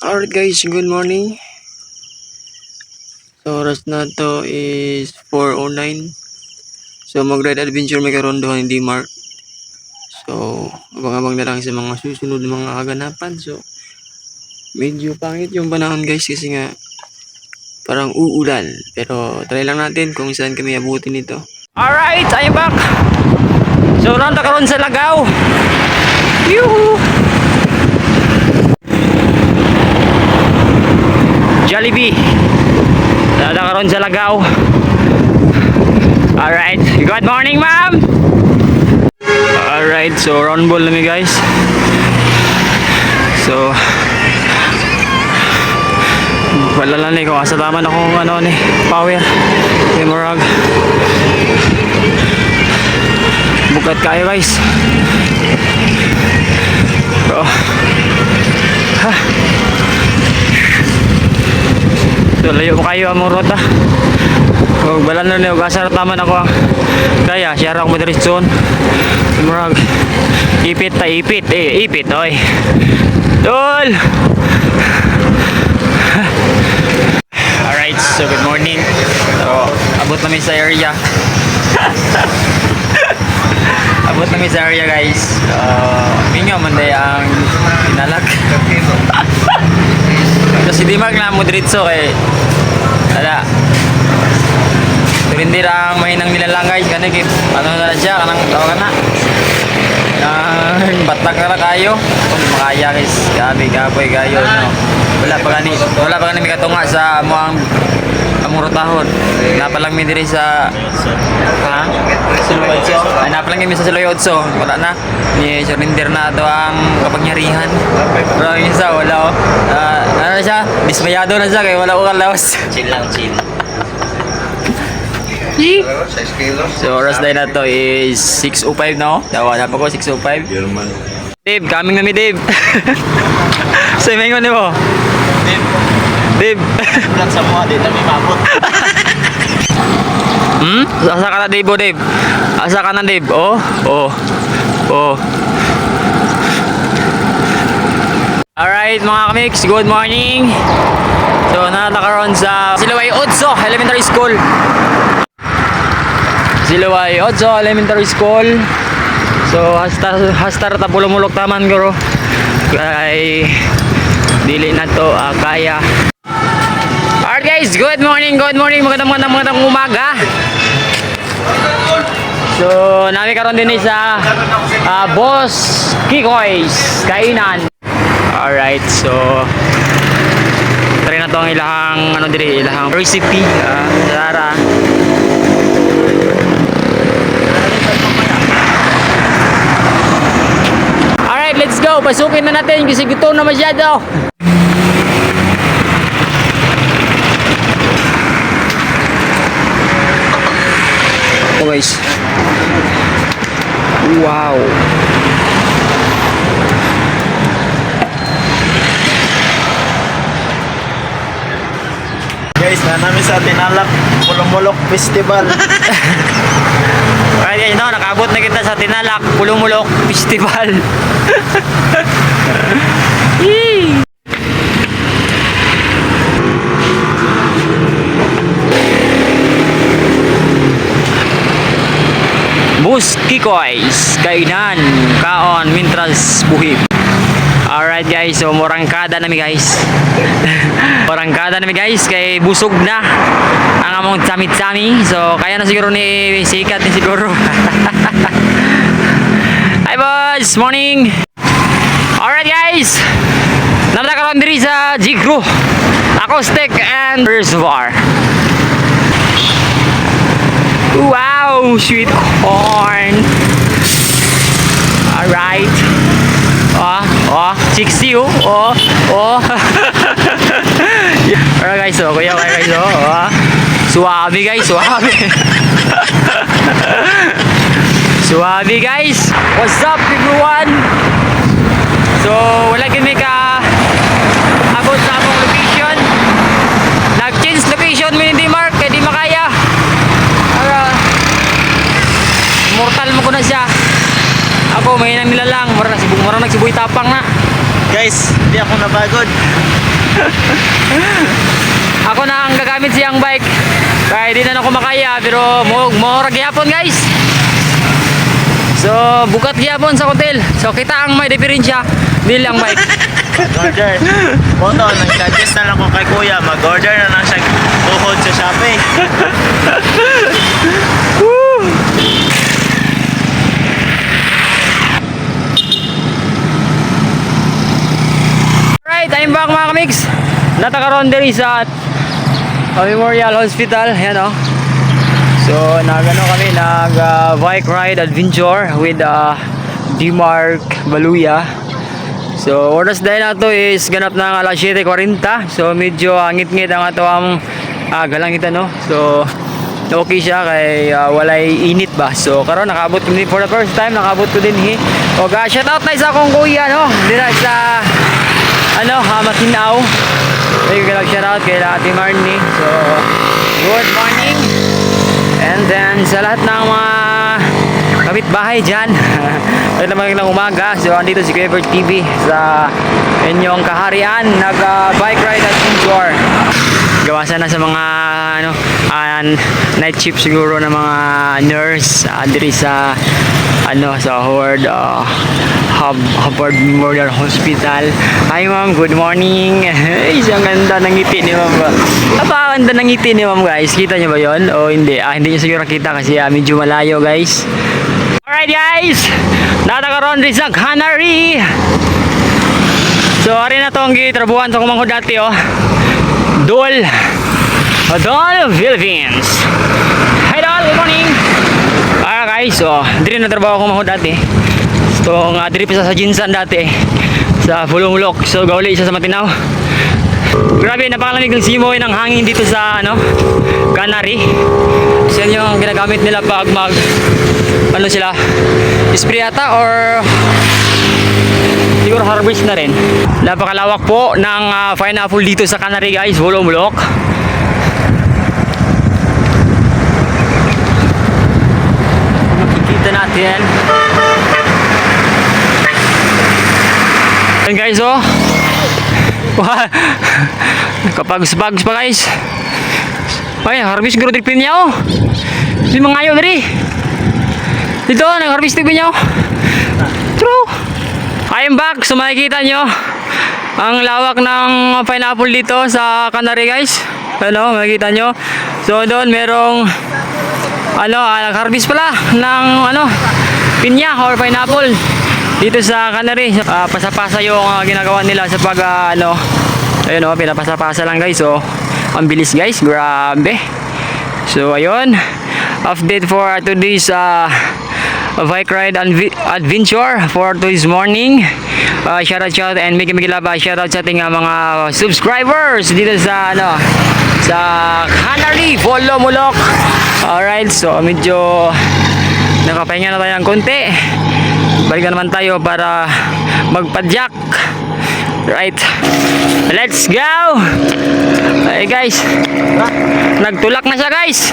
Alright guys, good morning. So oras na to is 4.09. So mag-ride adventure may karoon doon hindi mark. So abang-abang na lang sa mga susunod mga kaganapan. So medyo pangit yung panahon guys kasi nga parang uulan. Pero try lang natin kung saan kami abutin ito. Alright, I'm back. So nanta karon sa Lagaw. Jollibee. Dada karon sa Lagaw. Alright. Good morning, ma'am. Alright, so round ball na mi guys. So wala lang ni kung asa taman akong ano ni power. Kay Morag. Bukat kayo guys. So, ha. So, layo mo kayo among rota. Kung balan na niyo, gasar taman ako. Kaya, siya ako madiretson. Murag, ipit ta ipit. Eh, ipit, oy. Tol! Alright, so good morning. So, abot namin sa area. abot namin sa area guys. Uh, minyo man day ang inalag. Kasi di mag na mo diretso kay Tala. Pero hindi lang mahinang nilalang guys. Kasi kay, ano na siya, kanang tawagan na. Yang batak na kayo. Kung makaya guys. Gabi, gaboy, gayo. No. Wala pa gani, wala pa gani may katunga sa amuang among rotahon. Napalang mi diri sa ha? Suluwodso. Ay napalang mi sa Suluwodso. Wala na. Ni surrender na ato ang kapangyarihan. Pero yung isa wala oh. Ah, ano na siya? Dismayado na siya kay wala ko kalaos. Chill lang, chill. So oras na na to is 6.05 na oh. Dawa na pa ko 6.05. German. Dave, coming na mi Dave. Sa ingon mo. Dave. Vlog sa mga, di na may mabot. Hmm? Asa ka na Dave, oh, Dave? Asa ka na Dave? Oh, oh, oh. Alright mga kamix, good morning. So, natakaroon sa Silaway Otso Elementary School. Silaway Otso Elementary School. So, hasta hasta ta pulumulok taman guro. Kay dili na to ah, kaya. Alright guys, good morning, good morning, magandang magandang magandang umaga. So, nami karon din sa ah, Boss Kikoy's Kainan. Alright, so try na to ang ilahang ano diri, ilahang recipe, ah, Sara. Alright, let's go. Pasukin na natin kasi gutom na masyado. Guys. Wow. Guys, na namin sa Tinalak Mulok Festival. Kaya guys, no, nakabot na kita sa Tinalak Pulumulok Festival. Bus Kikoys, kainan, kaon, mintras, buhib. Alright guys, so murangkada nami guys. murangkada nami guys, kay busog na ang among tsamit-tsami. So kaya na siguro ni sikat ni siguro. Hi boys, morning. Alright guys, namata diri sa Jigro, Acoustic and Reservoir. Wow, sweet corn. Alright. Oh, oh, 60 oh. Oh, oh. Alright guys, oh, kuya kuya guys, oh. oh. Suwabe guys, suwabe. suwabe guys. What's up everyone? So, wala kami ka abot sa among location. Nag-change location mo hindi Mark, kaya di makaya. Para mortal mo ko na siya. Ako may nang nilalang, mara na sibuk, mara nagsibuy tapang na. Guys, hindi ako napagod. Ako na ang gagamit siyang bike. Kaya di na ako makaya pero mo gyapon guys. So bukat gyapon sa hotel. So kita ang may diferensya. Dili ang bike. Order. Moto, nag-suggest na lang ko kay kuya. Mag-order na lang siya tuhod sa Shopee. Alright, I'm back mga kamix. Natakaroon diri sa uh, Memorial Hospital. Yan o. So, nagano kami, nag uh, bike ride adventure with uh, D-Mark Baluya. So, oras dahil na to is ganap ng alas 7.40. So, medyo angit-ngit ang ato ang uh, galangitan, no? So, okay siya kay uh, walay init ba. So, karon nakaabot ko din for the first time, nakaabot ko din hi. O, uh, shout out na isa akong kuya, no? Dira sa ano, ha, Matinaw. Thank you shout out kay Ate Marnie. So, good morning. And then, sa lahat ng mga kapitbahay dyan, ito naman ng umaga. So, andito si Quaver TV sa inyong kaharian. Nag-bike ride at indoor. Gawa sana sa mga ano, ah, night shift siguro ng mga nurse uh, diri sa ano sa Howard uh, Hub, Hubbard Memorial Hospital. Hi ma'am, good morning. Isang ganda ng ngiti ni ma'am. Napakaganda ng ngiti ni ma'am guys. Kita niyo ba yon? O hindi? Ah, hindi niyo siguro kita kasi ah, medyo malayo guys. Alright guys, natakaroon rin sa Canary. So, ari na to ang gitrabuhan sa kumangho dati oh. Dol. Dol Philippines. Hi Dol, good morning. Ah guys, so, diri na trabaho ko kumangho dati. So, nga diri pa sa Jinsan dati. Sa Fulumulok. So, gauli siya sa Matinaw. Grabe, napakalamig ng simoy ng hangin dito sa ano, Canary. So, yun yung ginagamit nila pag mag ano sila, spray ata or siguro harvest na rin. Napakalawak po ng ah, pineapple dito sa Canary guys, Bulong-Bulok. Makikita natin. Yan guys oh. Wah. Kapag-pag pa guys. Ay, harvest guro di pinya oh. Di mangayo diri. Dito, nag-harvest di pinya oh. True. I am back. So makikita nyo ang lawak ng pineapple dito sa Canary guys. Ano, makikita nyo. So doon merong ano, ah, nag-harvest pala ng ano, pinya or pineapple dito sa Canary. Ah, pasa-pasa yung ah, ginagawa nila sa pag ah, ano, ayun oh, pinapasa-pasa lang guys. So, ang bilis guys, grabe. So ayun, update for today's uh, bike ride adventure for this morning. Uh, shout out shout out and Miki Miki Laba shout out sa ating uh, mga subscribers dito sa ano sa Canary Volo Mulok. Alright, so medyo nakapahinga na tayo ng konti. Balikan naman tayo para magpadyak. Right. Let's go! Hey guys. Nagtulak na siya guys.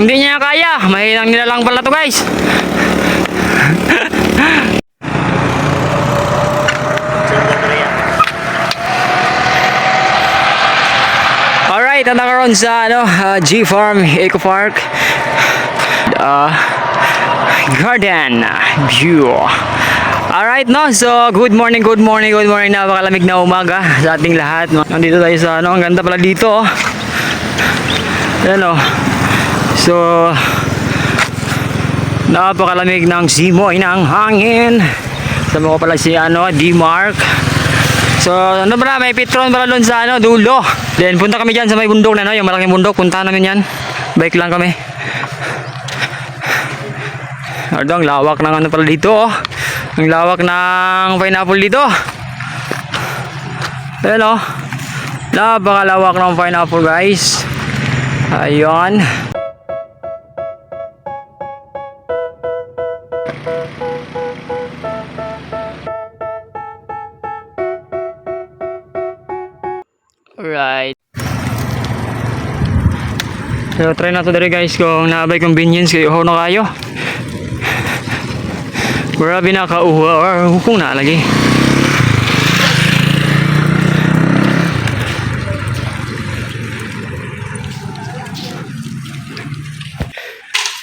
Hindi niya kaya. Mahinang nila lang pala to guys. Alright, ang nakaroon sa ano, uh, G Farm Eco Park. Uh, garden view. Alright, no? So, good morning, good morning, good morning. Napakalamig na umaga sa ating lahat. No? Nandito tayo sa ano, ang ganda pala dito. Oh. Yan oh. So, napakalamig ng simoy ng hangin. Sama ko pala si ano, D-Mark. So, ano pala, may petron pala doon sa ano, dulo. Then, punta kami dyan sa may bundok na, no? yung malaking bundok. Punta namin yan. Bike lang kami. Ano, ang lawak ng ano pala dito, oh. Ang lawak ng pineapple dito. Ayan, oh. Napakalawak ng pineapple, guys. Ayun. Alright. So try na to dere guys kung naabay convenience kayo ho na kayo. Grabe na kauha ah, or hukong na lagi.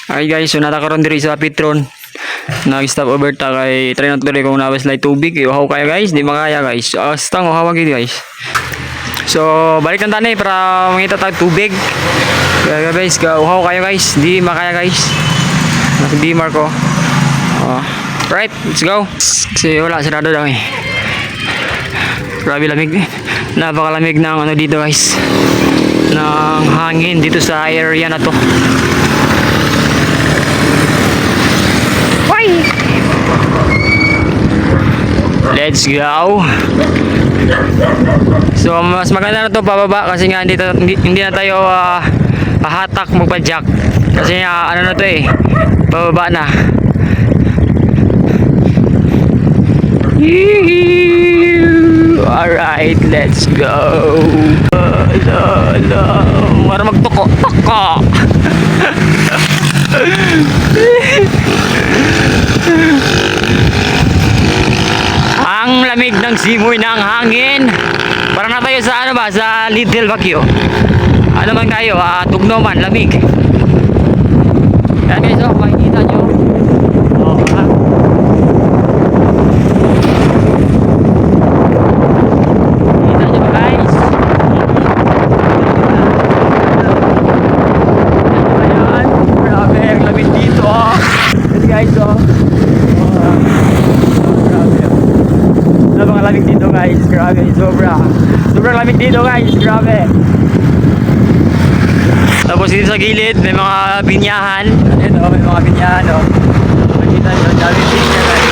Alright guys, so natakaroon diri sa Petron. Nag-stop over ta kay try na to dere kung nawas lay tubig. Iuhaw kayo guys, di makaya guys. Astang uhawag gid guys. So, balik ang tanay para mangita tag tubig. Kaya guys, uhaw kayo guys. Di makaya guys. Nasa Dimar ko. Oh. Right, let's go. Kasi wala, sarado daw eh. Grabe lamig. Napakalamig ng ano dito guys. Ng hangin dito sa area na to. Why? Let's go. So mas maganda na to pababa kasi nga hindi, hindi, hindi na tayo ah, hahatak magpa-jack. Kasi nga ano na to eh. Pababa na. Alright, let's go. La, la, la. Para magtuko. Tuko. Ang lamig ng simoy ng hangin. Para na tayo sa ano ba? Sa Little Baguio. Ano man tayo? Ah, tugno man, lamig. Yan guys, oh, makikita nyo. Oh, ha? Kita nyo ba guys? Ayan, grabe, ang lamig dito. Oh. Yan guys, oh. Oh, ah. Grabe. Napakalamig dito guys. Grabe, sobra. Lamig dito guys. Grabe. Tapos dito sa gilid, may mga binyahan. Ayan o, may mga binyahan o. Makikita nyo, dami binya guys.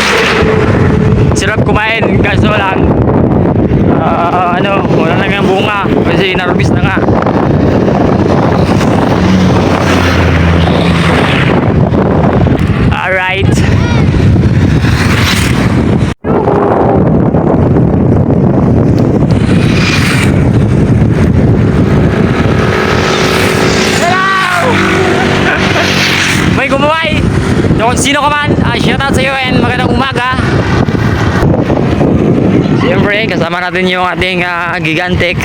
Sarap kumain, kaso lang. ah, ano, wala na nga bunga. Kasi narubis na nga. Alright. Hello! May gumuway! Kung sino ka man, uh, shout out sa iyo and magandang umaga. Siyempre, kasama natin yung ating ah, gigantic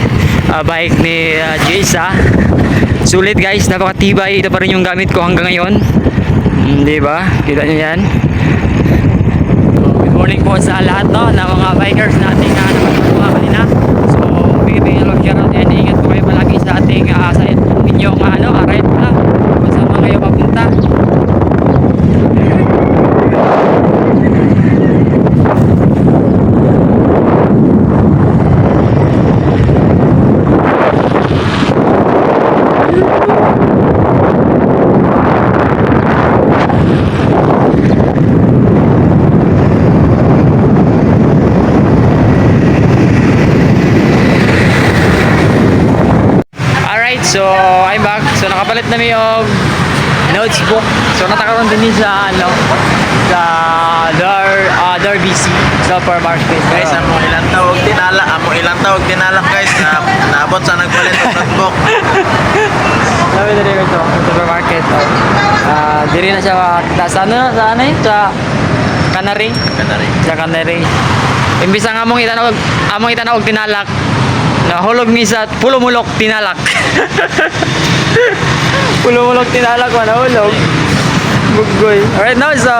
ah, bike ni uh, Jaysa. Sulit guys, napakatibay. Ito pa rin yung gamit ko hanggang ngayon. Hmm, di ba? Kita nyo yan. Good morning po sa lahat no, ng mga bikers nating uh, nakatuwa kanina. So, bigyan lang shout out and ingat po kayo palagi sa ating uh, sa inyong uh, ano, uh, ride pala. Kung saan man kayo papunta. Alright, so I'm back. So nakapalit na mi og notebook. So natakaroon din sa ano sa Dar uh, Dar BC supermarket. Guys, amo ilang tawag tinala, amo ilang tawag tinalak guys na naabot sa nagpalit og notebook. Sabi na rin ito, sa supermarket. Ah, diri na siya ta sa ano sa ano eh? sa Canary, Kana rin. sa Canary. Imbis ang among itanawag, among itanawag tinalak. Nahulog ni sa pulumulok tinalak. pulumulok tinalak man nahulog. Bugoy. Alright now, so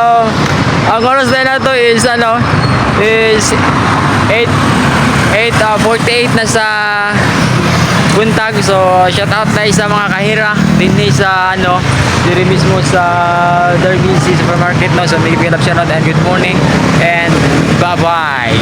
ang oras na to is ano is 8 8 uh, 48 na sa buntag so shout out tayo sa mga kahira din sa ano diri mismo sa Derby Supermarket no so may pick up shout out and good morning and bye bye